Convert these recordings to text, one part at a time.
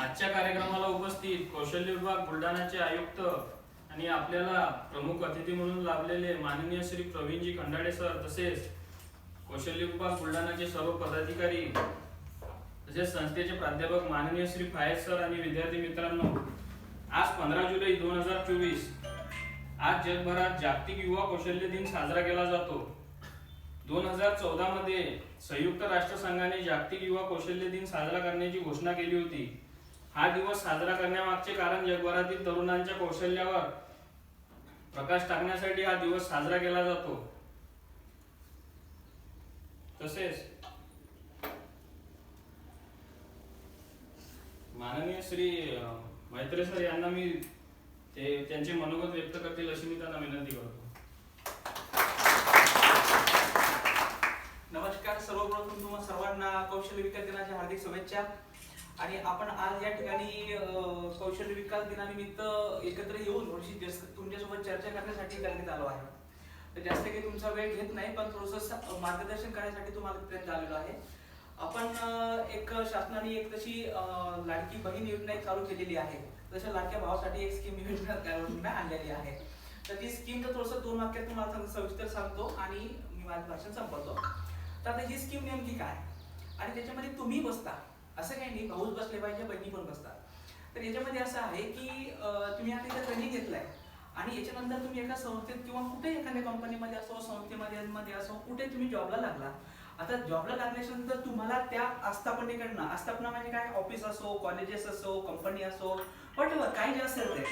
आजच्या कार्यक्रमाला उपस्थित कौशल्य विभाग बुलढाण्याचे आयुक्त आणि आपल्याला प्रमुख अतिथी म्हणून लाभलेले माननीय श्री प्रवीणजी खंडाडे सर तसेच कौशल्य विभाग बुलढाण्याचे सर्व पदाधिकारी तसेच संस्थेचे प्राध्यापक माननीय श्री फायद सर आणि विद्यार्थी मित्रांनो आज पंधरा जुलै दोन हजार चोवीस आज जगभरात जागतिक युवा कौशल्य दिन साजरा केला जातो. दोन हजार चौदा मध्ये संयुक्त राष्ट्रसंघाने जागतिक युवा कौशल्य दिन साजरा करण्याची घोषणा केली होती. हा दिवस साजरा करण्यामागचे कारण जगभरातील तरुणांच्या कौशल्यावर प्रकाश टाकण्यासाठी हा दिवस साजरा केला जातो. तसेच माननीय श्री मैत्रे सर यांना मी ते त्यांचे मनोगत व्यक्त करतील अशी मी त्यांना विनंती करतो. नमस्कार. सर्वप्रथम तुम्हा सर्वांना कौशल्य विकास दिनाच्या हार्दिक शुभेच्छा. आणि आपण आज या ठिकाणी कौशल्य विकास दिनानिमित्त एकत्र येऊन थोडीशी जास्त तुमच्यासोबत चर्चा करण्यासाठी करण्यात आलो आहे. तर जास्त काही तुमचा वेळ घेत नाही पण थोडस मार्गदर्शन करण्यासाठी तुम्हाला प्रयत्न आलेलो आहे. आपण एक शासनाने एक तशी लाडकी बहीण योजना एक चालू केलेली आहे. तशा लाडक्या भावासाठी एक स्कीम योजना आणलेली आहे. तर ती स्कीम तर थोडंसं दोन वाक्यात तुम्हाला सविस्तर सांगतो आणि मी माझं भाषण संपवतो. तर आता ही स्कीम नेमकी काय? आणि त्याच्यामध्ये तुम्ही बसता. असं काही नाही भाऊच बसले पाहिजे बहिणी पण बसतात. तर याच्यामध्ये असं आहे की तुम्ही आता इथं ट्रेनिंग घेतलाय आणि याच्यानंतर तुम्ही एका संस्थेत किंवा कुठे एखाद्या कंपनीमध्ये असो संस्थेमध्ये मध्ये असो कुठे तुम्ही जॉबला लागला. आता जॉबला लागल्याच्या नंतर तुम्हाला त्या आस्थापनेकडनं आस्थापना म्हणजे काय? ऑफिस असो कॉलेजेस असो कंपनी असो वॉट काही जे असेल ते.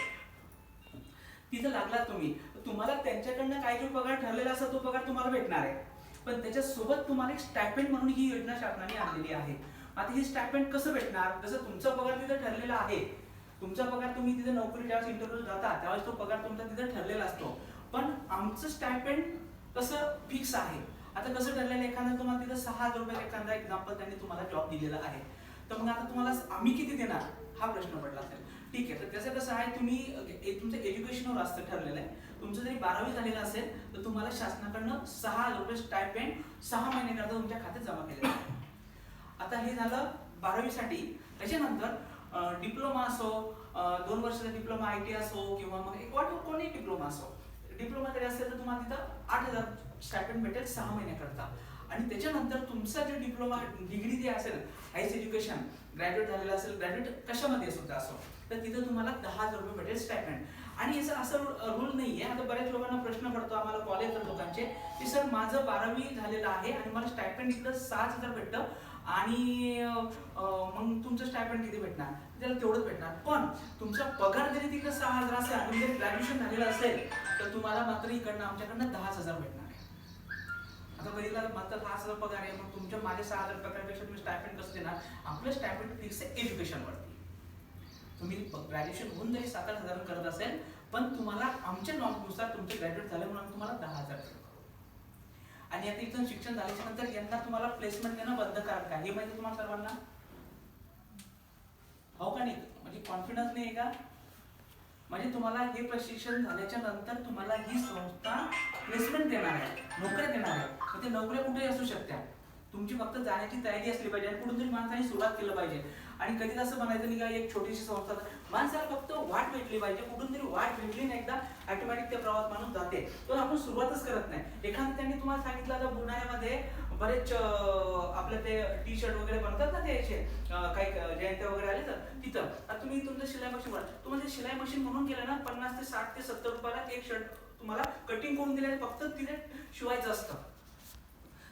तिथं लागला तुम्ही. तुम्हाला त्यांच्याकडनं काय जो पगार ठरलेला असा तो पगार तुम्हाला भेटणार आहे. पण त्याच्यासोबत तुम्हाला एक स्टायपेंड म्हणून ही योजना शासनाने आणलेली आहे. आता हे स्टायपेंड कसं भेटणार? जसं तुमचा पगार तिथे ठरलेला आहे तुमचा पगार तुम्ही तिथे नोकरी ज्यावेळेस इंटरव्ह्यू जाता त्यावेळेस तो पगार तुमचा तिथे ठरलेला असतो. पण आमचं स्टायपेंड कसं फिक्स आहे. आता कसं ठरलेलं एखादा तुम्हाला तिथं सहा हजार रुपये एखादा एक्झाम्पल त्यांनी तुम्हाला जॉब दिलेला आहे. तर मग आता तुम्हाला आम्ही किती देणार? हा प्रश्न पडला असेल. ठीक आहे तर त्याचं कसं आहे? तुम्ही तुमचं एज्युकेशनवर असतं ठरलेलं आहे. तुमचं जरी बारावी झालेलं असेल तर तुम्हाला शासनाकडनं सहा हजार रुपये स्टायपेंड सहा महिन्याकरता तुमच्या खात्यात जमा केलेलं आहे आता हे झालं बारावीसाठी. त्याच्यानंतर डिप्लोमा असो दोन वर्षाचा डिप्लोमा आय टी असो किंवा मग एक वाट कोणी डिप्लोमा असो. डिप्लोमा जरी असेल तर तुम्हाला तिथं आठ हजार स्टायपेंड भेटेल सहा महिन्याकरता. आणि त्याच्यानंतर तुमचा जे डिप्लोमा डिग्री जे असेल हायस एज्युकेशन ग्रॅज्युएट झालेलं असेल ग्रॅज्युएट कशामध्ये सुद्धा असो तर तिथं तुम्हाला दहा हजार रुपये भेटेल स्टायपेंड आणि याचा असं रूल नाही आहे आता बऱ्याच लोकांना प्रश्न पडतो आम्हाला कॉलेज लोकांचे की सर माझं बारावी झालेलं आहे आणि मला स्टायपेंड इकडं सात हजार भेटतं. आणि मग तुमचं स्टायपेंड किती भेटणार? त्याला तेवढंच भेटणार. पण तुमचा पगार जरी तिकडे सहा हजार असेल आणि जर ग्रॅज्युएशन झालेलं असेल तर तुम्हाला मात्र इकडनं आमच्याकडनं दहाच हजार भेटणार आहे. आता बघितलं मात्र दहा हजार पगार आहे मग तुमच्या माझ्या सहा हजार पगारपेक्षा तुम्ही स्टायपेंड कसं देणार? आपलं स्टायपेंड फिक्स आहे एज्युकेशनवरती तुम्ही ग्रॅज्युएशन होऊन जरी सात आठ हजार करत असेल पण तुम्हाला आमच्या नॉर्मनुसार तुमचे ग्रॅज्युएट झाले म्हणून तुम्हाला दहा हजार देतो. आणि आता इथून शिक्षण झाल्याच्यानंतर यांना तुम्हाला प्लेसमेंट देणं बंधकारक आहे हे माहिती तुम्हाला सर्वांना? हो का नाही? म्हणजे कॉन्फिडन्स नाही आहे का? म्हणजे तुम्हाला हे प्रशिक्षण झाल्याच्यानंतर तुम्हाला ही संस्था प्लेसमेंट देणार आहे नोकऱ्या देणार आहे. ते नोकऱ्या कुठेही असू शकत्या. तुमची फक्त जाण्याची तयारी असली पाहिजे आणि कुठून तरी माणसाने सुरुवात केलं पाहिजे. आणि कधीच असं म्हणायचं नाही का एक छोटीशी संस्था माणसाला फक्त वाट भेटली पाहिजे. कुठून तरी वाट भेटली ना एकदा ऑटोमॅटिक त्या प्रवास माणूस जाते. तर आपण सुरुवातच करत नाही. एखादं त्यांनी तुम्हाला सांगितलं आता बुलढाण्यामध्ये बरेच आपले आपलं ते टी शर्ट वगैरे बनतात ना ते काही जयंत्या वगैरे आले तर तिथं. आता तुम्ही तुमचं शिलाई मशीन बनवा. तुम्हाला ते शिलाई मशीन म्हणून केलं ना पन्नास ते साठ ते सत्तर रुपयाला एक शर्ट तुम्हाला कटिंग करून दिले फक्त तिथे शिवायचं असतं.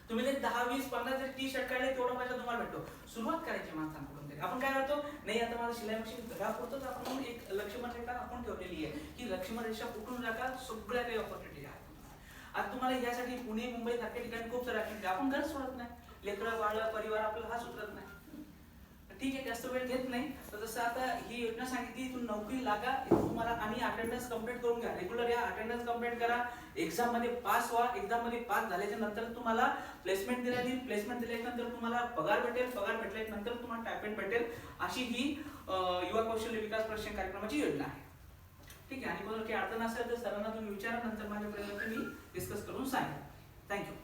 तुम्ही ते दहा वीस पन्नास जर टी शर्ट काढले तेवढा पैसा तुम्हाला भेटतो. सुरुवात करायची माणसांकडून तरी. आपण काय करतो? नाही आता माझं शिलाई मशीन घरापुरतोच आपण म्हणून एक लक्ष्मण रेखा आपण ठेवलेली आहे. की लक्ष्मण रेषा कुठून राखा सगळ्या काही ऑपॉर्च्युनिटी आहे आता तुम्हाला यासाठी पुणे मुंबई सारख्या ठिकाणी खूप सारे आपण घर सोडत नाही. लेकरं बाळ परिवार आपला हा सुटत नाही. ठीक आहे जास्त वेळ घेत नाही. तर जसं आता ही योजना सांगितली तुम्ही नोकरी लागा तुम्हाला आणि अटेंडन्स कंप्लीट करून घ्या. रेग्युलर या अटेंडन्स कंप्लीट करा. एक्झाममध्ये पास व्हा. एक्झाममध्ये पास झाल्याच्यानंतर तुम्हाला प्लेसमेंट दिल्या जाईल. प्लेसमेंट दिल्याच्या तुम्हाला पगार भेटेल. पगार भेटल्यानंतर नंतर तुम्हाला टायपेंट भेटेल. अशी ही युवा कौशल्य विकास प्रशिक्षण कार्यक्रमाची योजना आहे. ठीक आहे आणि मला काही अडचण असेल तर सरांना तुम्ही विचारा. नंतर माझ्यापर्यंत मी डिस्कस करून सांगेन थँक्यू